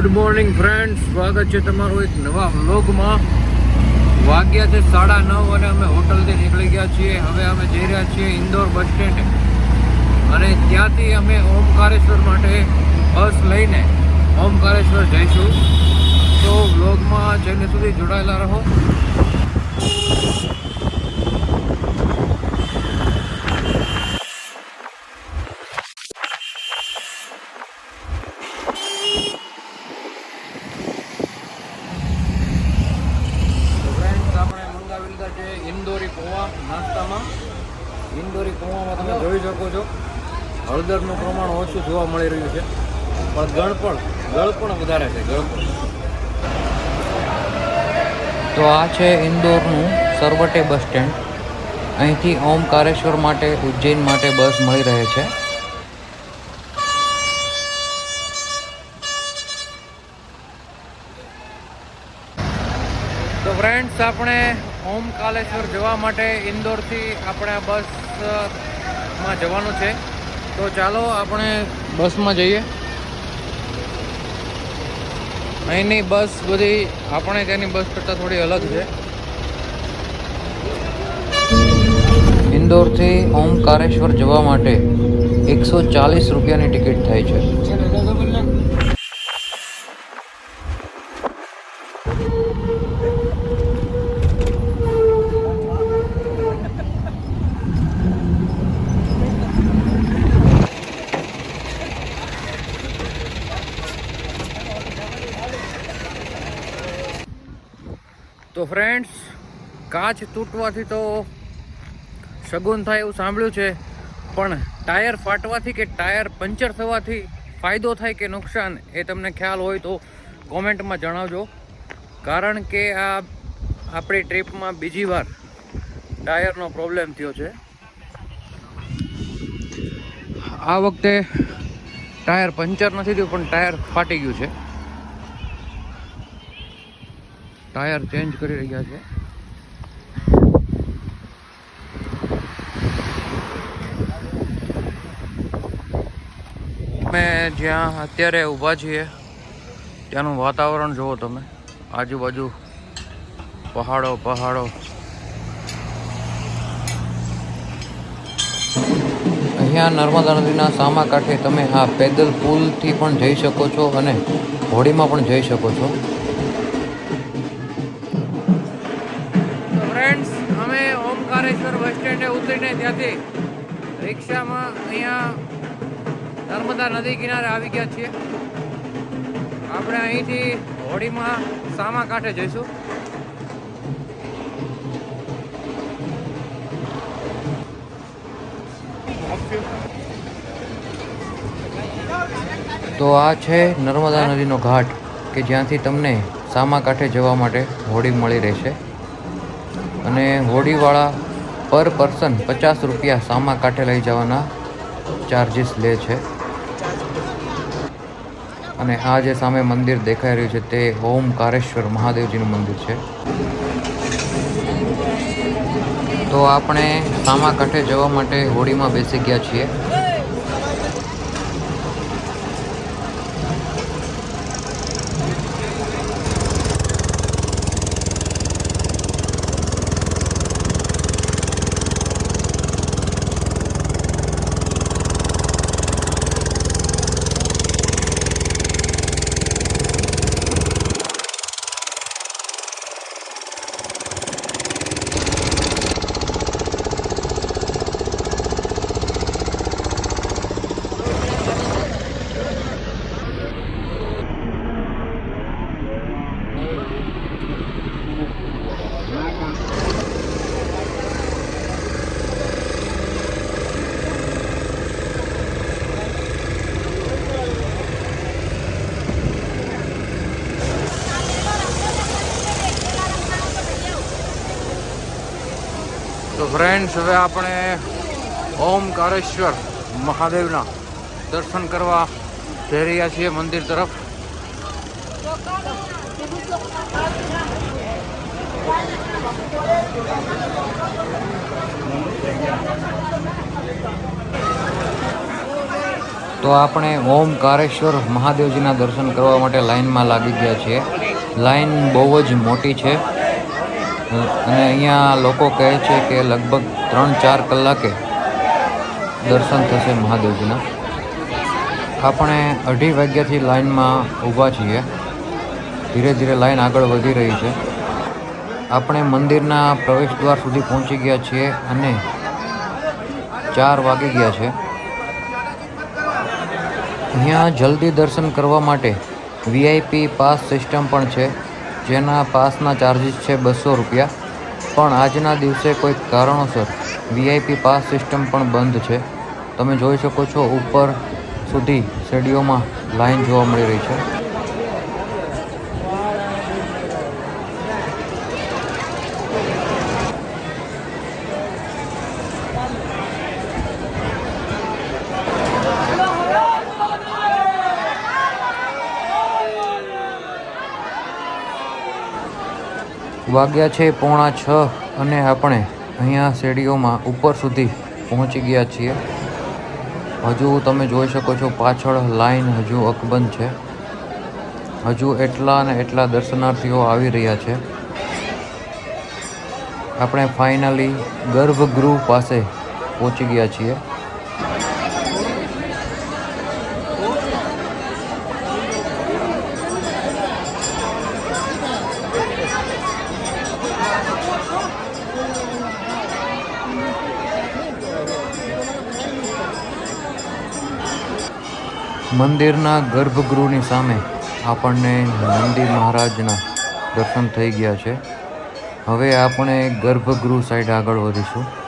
Good morning friend સ્વાગત છે તમારું એક નવા વ્લોગમાં વાગ્યા છે સાડા નવ અને અમે હોટલથી નીકળી ગયા છીએ. હવે અમે જઈ રહ્યા છીએ ઇન્દોર બસ સ્ટેન્ડ. અને ત્યાંથી અમે ઓમકારેશ્વર માટે બસ લઈને ઓમકારેશ્વર જઈશું. તો વ્લોગમાં જઈને સુધી જોડાયેલા રહો તો ફ્રેન્ડ્સ આપણે મંગાવી લીધા છે ઇન્દોરી પૌવા નાસ્તામાં ઇન્દોરી પૌવામાં તમે જોઈ શકો છો હળદરનું પ્રમાણ ઓછું જોવા મળી રહ્યું છે પણ, ગળ પણ વધારે છે ગળપણ તો આ છે ઇન્દોરનું સરવટે બસ સ્ટેન્ડ. અહીંથી ઓમકારેશ્વર માટે, ઉજ્જૈન માટે બસ મળી રહે છે. તો ફ્રેન્ડ્સ આપણે ઓમકાલેશ્વર જવા માટે ઇન્દોરથી આપણે બસમાં જવાનું છે. તો ચાલો આપણે બસમાં જઈએ. અહીંની બસ બધી આપણે ત્યાંની બસ કરતાં થોડી અલગ છે. ઇન્દોરથી ઓમકારેશ્વર જવા માટે એકસો ચાલીસ રૂપિયાની ટિકિટ થાય છે. ફ્રેન્ડ્સ કાચ તૂટવાથી તો શગુન થાય એવું સાંભળ્યું છે, પણ ટાયર ફાટવાથી કે ટાયર પંચર થવાથી ફાયદો થાય કે નુકસાન એ તમને ખ્યાલ હોય તો કોમેન્ટમાં જણાવજો. કારણ કે આ આપણી ટ્રીપમાં બીજી વાર ટાયરનો પ્રોબ્લેમ થયો છે. આ વખતે ટાયર પંચર નથી થયું, પણ ટાયર ફાટી ગયું છે. ટાયર ચેન્જ કરી રહ્યા છે. અમે જ્યાં અત્યારે ઊભા છીએ, ત્યાંનું વાતાવરણ જુઓ તમે. આજુબાજુ પહાડો પહાડો. અહીંયા નર્મદા નદીના સામા કાંઠે તમે આ પેદલ પુલથી પણ જઈ શકો છો અને હોડીમાં પણ જઈ શકો છો. ઉતરીને ત્યાંથી રિક્ષામાં અહીંયા નર્મદા નદી કિનારે આવી ગયા છીએ. આપણે અહીંથી હોડીમાં સામા કાંઠે જઈશું. તો આ છે નર્મદા નદીનો ઘાટ, કે જ્યાંથી તમને સામા કાંઠે જવા માટે હોડી મળી રહેશે. અને હોડીવાળા પર પર્સન પચાસ રૂપિયા સામા કાંઠે લઈ જવાના ચાર્જીસ લે છે. અને આ જે સામે મંદિર દેખાઈ રહ્યું છે તે ઓમકારેશ્વર મહાદેવજીનું મંદિર છે. તો આપણે સામા કાંઠે જવા માટે હોડીમાં બેસી ગયા છીએ. તો ફ્રેન્ડ્સ હવે આપણે ઓમકારેશ્વર મહાદેવના દર્શન કરવા જઈ રહ્યા છીએ મંદિર તરફ. તો આપણે ઓમકારેશ્વર મહાદેવજીના દર્શન કરવા માટે લાઈનમાં લાગી ગયા છીએ. લાઈન બહુ જ મોટી છે. અને અહીંયા લોકો કહે છે કે લગભગ ત્રણ ચાર કલાકે દર્શન થશે મહાદેવજીના. આપણે અઢી વાગ્યાથી લાઇનમાં ઊભા છીએ. ધીરે ધીરે લાઇન આગળ વધી રહી છે. આપણે મંદિરના પ્રવેશ દ્વાર સુધી પહોંચી ગયા છીએ અને ચાર વાગી ગયા છે. અહીંયા જલ્દી દર્શન કરવા માટે વીઆઈપી પાસ સિસ્ટમ પણ છે. જેના પાસના ચાર્જિસ છે બસો રૂપિયા. પણ આજના દિવસે કોઈક કારણોસર વીઆઈપી પાસ સિસ્ટમ પણ બંધ છે. તમે જોઈ શકો છો, ઉપર સુધી શેડીઓમાં લાઈન જોવા મળી રહી છે. વાગ્યા છે પોણા છ અને આપણે અહીંયા શેરીઓમાં ઉપર સુધી પહોંચી ગયા છીએ. હજુ તમે જોઈ શકો છો પાછળ લાઈન હજુ અકબંધ છે. હજુ એટલા ને એટલા દર્શનાર્થીઓ આવી રહ્યા છે. આપણે ફાઇનલી ગર્ભગૃહ પાસે પહોંચી ગયા છીએ. મંદિરના ગર્ભગૃહની સામે આપણને નંદી મહારાજના દર્શન થઈ ગયા છે. હવે આપણે ગર્ભગૃહ સાઈડ આગળ વધીશું.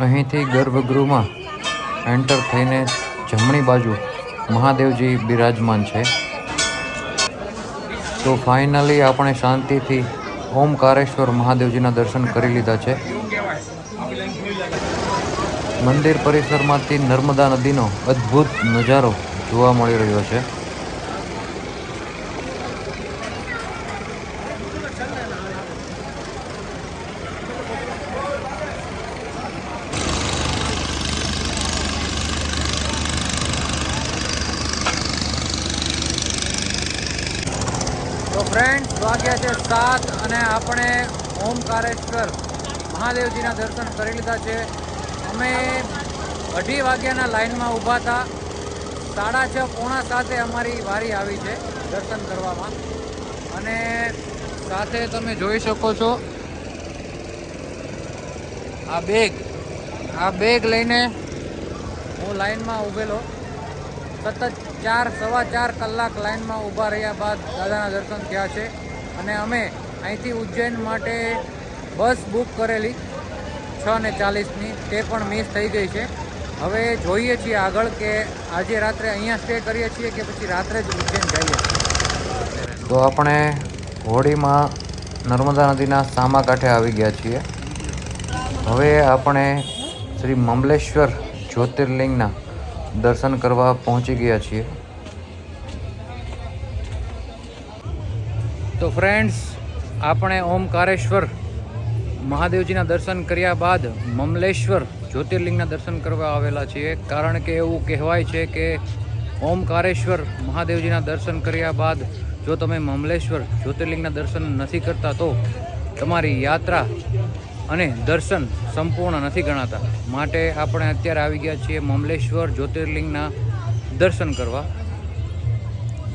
અહીંથી ગર્ભગૃહમાં એન્ટર થઈને જમણી બાજુ મહાદેવજી બિરાજમાન છે. તો ફાઇનલી આપણે શાંતિથી ઓમકારેશ્વર મહાદેવજીના દર્શન કરી લીધા છે. મંદિર પરિસરમાંથી નર્મદા નદીનો અદ્ભુત નજારો જોવા મળી રહ્યો છે. તો ફ્રેન્ડ્સ વાગ્યા છે સાત અને આપણે ઓમકારેશ્વર મહાદેવજીના દર્શન કરી લીધા છે. અમે અઢી વાગ્યાના લાઈનમાં ઊભા હતા. સાડા છ પોણા સાતે અમારી વારી આવી છે દર્શન કરવામાં. અને સાથે તમે જોઈ શકો છો આ બેગ. આ બેગ લઈને હું લાઈનમાં ઊભેલો. સતત ચાર, સવા ચાર કલાક લાઈનમાં ઊભા રહ્યા બાદ દાદાના દર્શન થયા છે. અને અમે અહીંથી ઉજ્જૈન માટે બસ બુક કરેલી છ ને ચાલીસની. તે પણ મિસ થઈ ગઈ છે. હવે જોઈએ છીએ આગળ કે આજે રાત્રે અહીંયા સ્ટે કરીએ છીએ કે પછી રાત્રે જ ઉજ્જૈન જઈએ. તો આપણે હોડીમાં નર્મદા નદીના સામા કાંઠે આવી ગયા છીએ. હવે આપણે શ્રી મમલેશ્વર જ્યોતિર્લિંગના દર્શન કરવા પહોંચી ગયા છીએ. તો ફ્રેન્ડ્સ આપણે ઓમકારેશ્વર મહાદેવજીના દર્શન કર્યા બાદ મમલેશ્વર જ્યોતિર્લિંગના દર્શન કરવા આવેલા છીએ. કારણ કે એવું કહેવાય છે કે ઓમકારેશ્વર મહાદેવજીના દર્શન કર્યા બાદ જો તમે મમલેશ્વર જ્યોતિર્લિંગના દર્શન નથી કરતા તો તમારી યાત્રા અને દર્શન સંપૂર્ણ નથી ગણાતા. માટે આપણે અત્યારે આવી ગયા છીએ મમલેશ્વર જ્યોતિર્લિંગના દર્શન કરવા.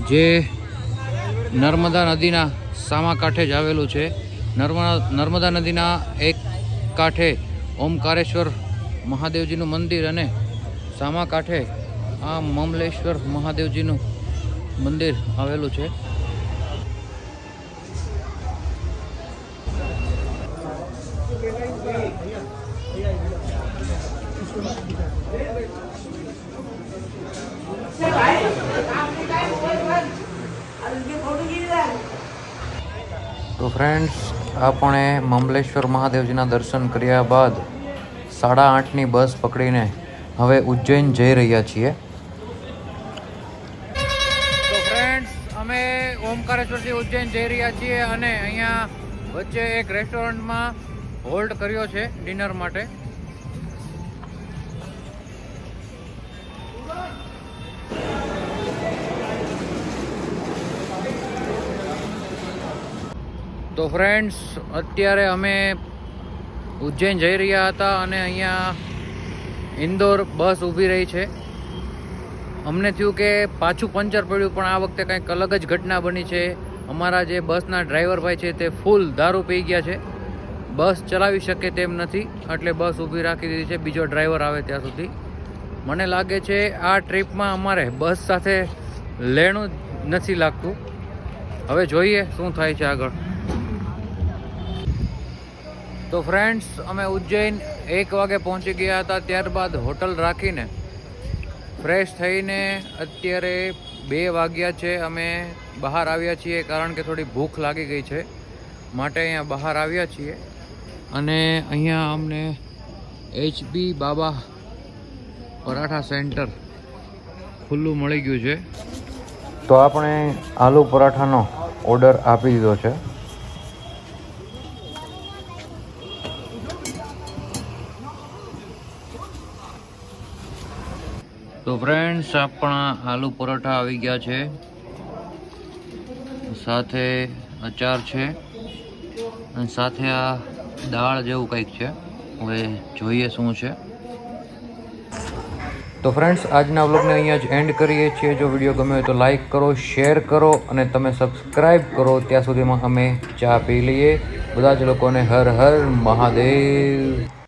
જે નર્મદા નદીના સામા કાંઠે જ આવેલું છે. નર્મદા નર્મદા નદીના એક કાંઠે ઓમકારેશ્વર મહાદેવજીનું મંદિર અને સામા કાંઠે આ મમલેશ્વર મહાદેવજીનું મંદિર આવેલું છે. ફ્રેન્ડ્સ આપણે મમલેશ્વર મહાદેવજીના દર્શન કર્યા બાદ સાડા આઠની બસ પકડીને હવે ઉજ્જૈન જઈ રહ્યા છીએ. તો ફ્રેન્ડ્સ અમે ઓમકારેશ્વરથી ઉજ્જૈન જઈ રહ્યા છીએ અને અહીંયા વચ્ચે એક રેસ્ટોરન્ટમાં હોલ્ડ કર્યો છે ડિનર માટે. તો ફ્રેન્ડ્સ અત્યારે અમે ઉજ્જૈન જઈ રહ્યા હતા અને અહીંયા ઇન્દોર બસ ઊભી રહી છે. અમને થયું કે પાછું પંચર પડ્યું, પણ આ વખતે કંઈક અલગ જ ઘટના બની છે. અમારા જે બસના ડ્રાઈવર ભાઈ છે તે ફૂલ દારૂ પી ગયા છે. બસ ચલાવી શકે તેમ નથી, એટલે બસ ઊભી રાખી દીધી છે. બીજો ડ્રાઈવર આવે ત્યાં સુધી. મને લાગે છે આ ટ્રીપમાં અમારે બસ સાથે લેણું નથી લાગતું. હવે જોઈએ શું થાય છે આગળ. તો ફ્રેન્ડ્સ અમે ઉજ્જૈન એક વાગે પહોંચી ગયા હતા, ત્યારબાદ હોટલ રાખીને ફ્રેશ થઈને અત્યારે બે વાગ્યા છે, અમે બહાર આવ્યા છીએ કારણ કે થોડી ભૂખ લાગી ગઈ છે, માટે અહીંયા બહાર આવ્યા છીએ. અને અહીંયા અમને એચબી બાબા પરાઠા સેન્ટર ખુલ્લું મળી ગયું છે. તો આપણે આલુ પરાઠાનો ઓર્ડર આપી દીધો છે. તો ફ્રેન્ડ્સ આપણા આલુ પરોઠા આવી ગયા છે. સાથે અચાર છે અને સાથે આ દાળ જેવું કંઈક છે. હવે જોઈએ શું છે. તો ફ્રેન્ડ્સ આજના વ્લોગને અહીંયા જ એન્ડ કરીએ છીએ. જો વીડિયો ગમ્યો હોય તો લાઈક કરો શેર કરો અને તમે સબસ્ક્રાઈબ કરો. ત્યાં સુધીમાં અમે ચા પી લઈએ. બધા જ લોકોને હર હર મહાદેવ.